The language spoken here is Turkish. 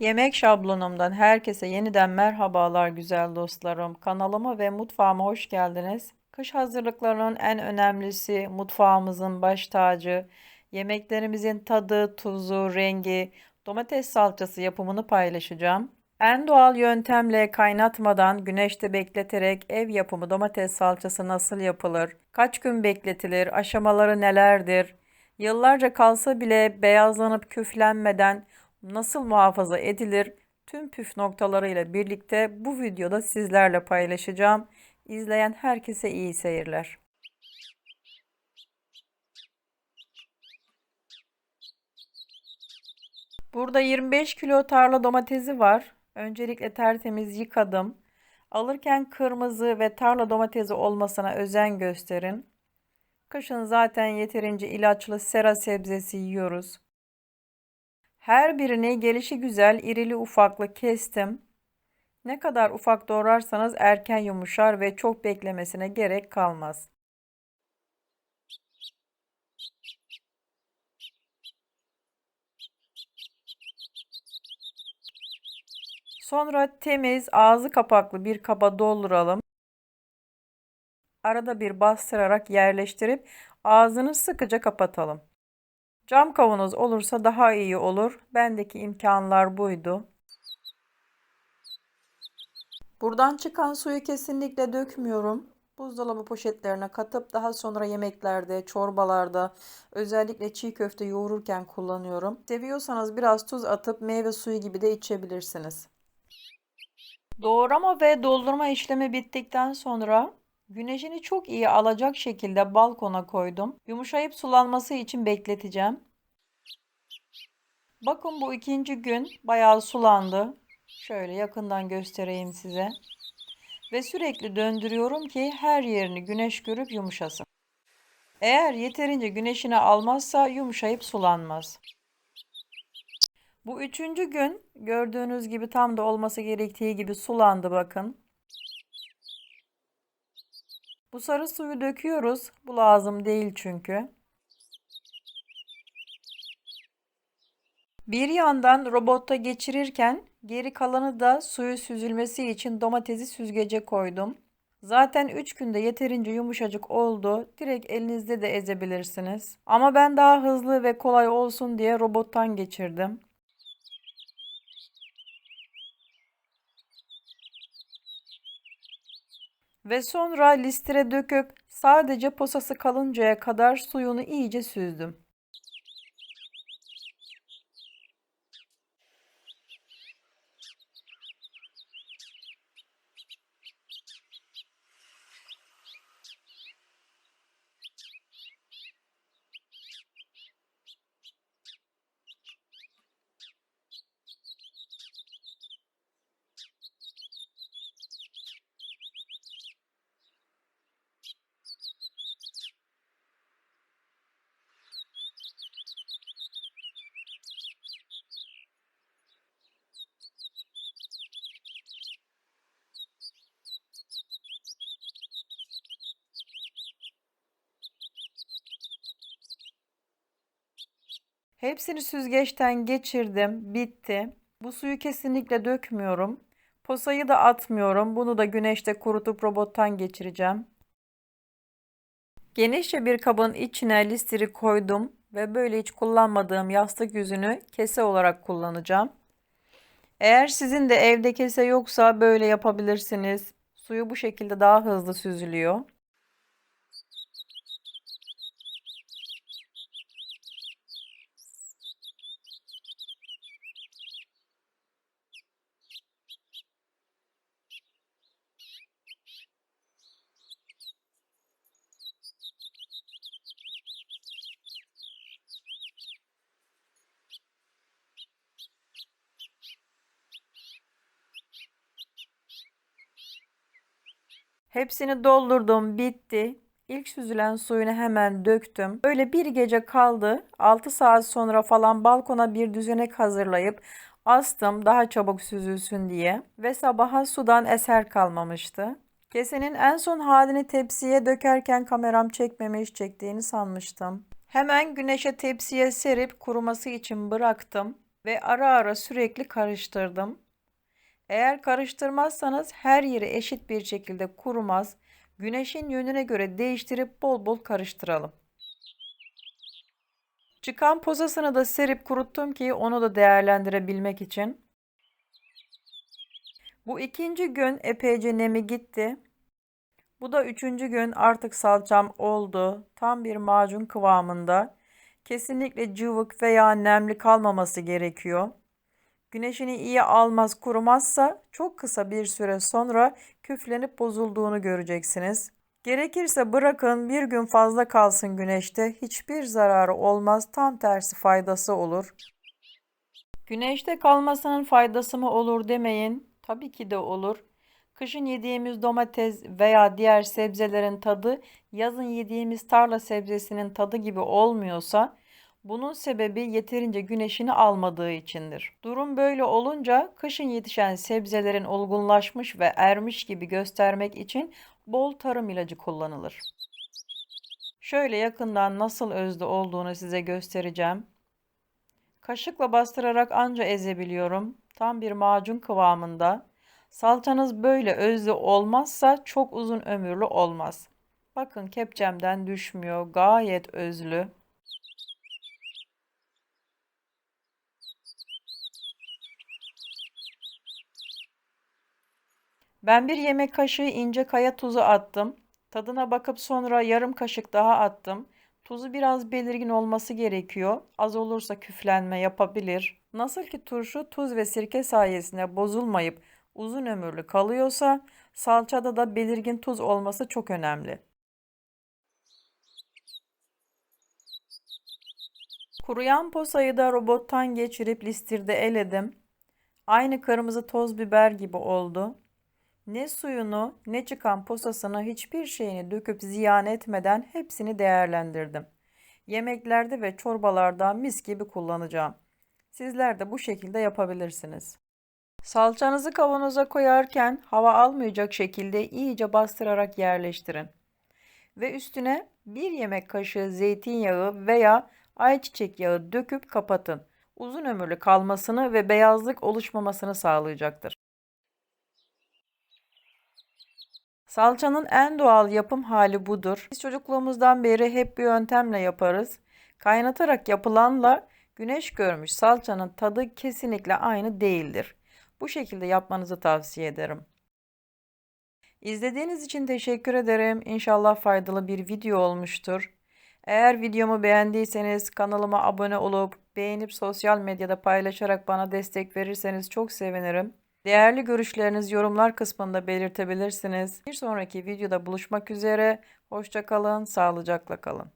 Yemek şablonumdan herkese yeniden merhabalar güzel dostlarım. Kanalıma ve mutfağıma hoş geldiniz. Kış hazırlıklarının en önemlisi mutfağımızın baş tacı, yemeklerimizin tadı, tuzu, rengi, domates salçası yapımını paylaşacağım. En doğal yöntemle kaynatmadan güneşte bekleterek ev yapımı domates salçası nasıl yapılır? Kaç gün bekletilir? Aşamaları nelerdir? Yıllarca kalsa bile beyazlanıp küflenmeden nasıl muhafaza edilir? Tüm püf noktalarıyla birlikte bu videoda sizlerle paylaşacağım. İzleyen herkese iyi seyirler. Burada 25 kilo tarla domatesi var. Öncelikle tertemiz yıkadım. Alırken kırmızı ve tarla domatesi olmasına özen gösterin. Kışın zaten yeterince ilaçlı sera sebzesi yiyoruz. Her birini gelişi güzel irili ufaklı kestim. Ne kadar ufak doğrarsanız erken yumuşar ve çok beklemesine gerek kalmaz. Sonra temiz ağzı kapaklı bir kaba dolduralım. Arada bir bastırarak yerleştirip ağzını sıkıca kapatalım. Cam kavanoz olursa daha iyi olur. Bendeki imkanlar buydu. Buradan çıkan suyu kesinlikle dökmüyorum. Buzdolabı poşetlerine katıp daha sonra yemeklerde, çorbalarda, özellikle çiğ köfte yoğururken kullanıyorum. Seviyorsanız biraz tuz atıp meyve suyu gibi de içebilirsiniz. Doğrama ve doldurma işlemi bittikten sonra güneşini çok iyi alacak şekilde balkona koydum. Yumuşayıp sulanması için bekleteceğim. Bakın bu ikinci gün bayağı sulandı. Şöyle yakından göstereyim size. Ve sürekli döndürüyorum ki her yerini güneş görüp yumuşasın. Eğer yeterince güneşini almazsa yumuşayıp sulanmaz. Bu üçüncü gün gördüğünüz gibi tam da olması gerektiği gibi sulandı bakın. Bu sarı suyu döküyoruz. Bu lazım değil çünkü. Bir yandan robotta geçirirken geri kalanı da suyu süzülmesi için domatesi süzgece koydum. Zaten 3 günde yeterince yumuşacık oldu. Direkt elinizde de ezebilirsiniz. Ama ben daha hızlı ve kolay olsun diye robottan geçirdim. Ve sonra listire döküp sadece posası kalıncaya kadar suyunu iyice süzdüm. Hepsini süzgeçten geçirdim. Bitti. Bu suyu kesinlikle dökmüyorum. Posayı da atmıyorum. Bunu da güneşte kurutup robottan geçireceğim. Genişçe bir kabın içine listiri koydum ve böyle hiç kullanmadığım yastık yüzünü kese olarak kullanacağım. Eğer sizin de evde kese yoksa böyle yapabilirsiniz. Suyu bu şekilde daha hızlı süzülüyor. Hepsini doldurdum, bitti. İlk süzülen suyunu hemen döktüm. Öyle bir gece kaldı. 6 saat sonra falan balkona bir düzenek hazırlayıp astım daha çabuk süzülsün diye ve sabaha sudan eser kalmamıştı. Kesenin en son halini tepsiye dökerken kameram çekmemiş çektiğini sanmıştım. Hemen güneşe tepsiye serip kuruması için bıraktım. ve ara ara sürekli karıştırdım. Eğer karıştırmazsanız her yeri eşit bir şekilde kurumaz. Güneşin yönüne göre değiştirip bol bol karıştıralım. Çıkan posasını da serip kuruttum ki onu da değerlendirebilmek için. Bu ikinci gün epeyce nemi gitti. Bu da üçüncü gün artık salçam oldu. Tam bir macun kıvamında. Kesinlikle cıvık veya nemli kalmaması gerekiyor. Güneşini iyi almaz kurumazsa çok kısa bir süre sonra küflenip bozulduğunu göreceksiniz. Gerekirse bırakın bir gün fazla kalsın güneşte hiçbir zararı olmaz tam tersi faydası olur. Güneşte kalmasının faydası mı olur demeyin. Tabii ki de olur. Kışın yediğimiz domates veya diğer sebzelerin tadı yazın yediğimiz tarla sebzesinin tadı gibi olmuyorsa bunun sebebi yeterince güneşini almadığı içindir. Durum böyle olunca kışın yetişen sebzelerin olgunlaşmış ve ermiş gibi göstermek için bol tarım ilacı kullanılır. Şöyle yakından nasıl özlü olduğunu size göstereceğim. Kaşıkla bastırarak anca ezebiliyorum. Tam bir macun kıvamında. Salçanız böyle özlü olmazsa çok uzun ömürlü olmaz. Bakın kepçemden düşmüyor. Gayet özlü. Ben bir yemek kaşığı ince kaya tuzu attım. Tadına bakıp sonra yarım kaşık daha attım. Tuzu biraz belirgin olması gerekiyor. Az olursa küflenme yapabilir. Nasıl ki turşu tuz ve sirke sayesinde bozulmayıp uzun ömürlü kalıyorsa salçada da belirgin tuz olması çok önemli. Kuruyan posayı da robottan geçirip listirde eledim. Aynı kırmızı toz biber gibi oldu. Ne suyunu ne çıkan posasını hiçbir şeyini döküp ziyan etmeden hepsini değerlendirdim. Yemeklerde ve çorbalarda mis gibi kullanacağım. Sizler de bu şekilde yapabilirsiniz. Salçanızı kavanoza koyarken hava almayacak şekilde iyice bastırarak yerleştirin. Ve üstüne bir yemek kaşığı zeytinyağı veya ayçiçek yağı döküp kapatın. Uzun ömürlü kalmasını ve beyazlık oluşmamasını sağlayacaktır. Salçanın en doğal yapım hali budur. Biz çocukluğumuzdan beri hep bir yöntemle yaparız. Kaynatarak yapılanla güneş görmüş salçanın tadı kesinlikle aynı değildir. Bu şekilde yapmanızı tavsiye ederim. İzlediğiniz için teşekkür ederim. İnşallah faydalı bir video olmuştur. Eğer videomu beğendiyseniz kanalıma abone olup beğenip sosyal medyada paylaşarak bana destek verirseniz çok sevinirim. Değerli görüşleriniz yorumlar kısmında belirtebilirsiniz. Bir sonraki videoda buluşmak üzere. Hoşçakalın, sağlıcakla kalın.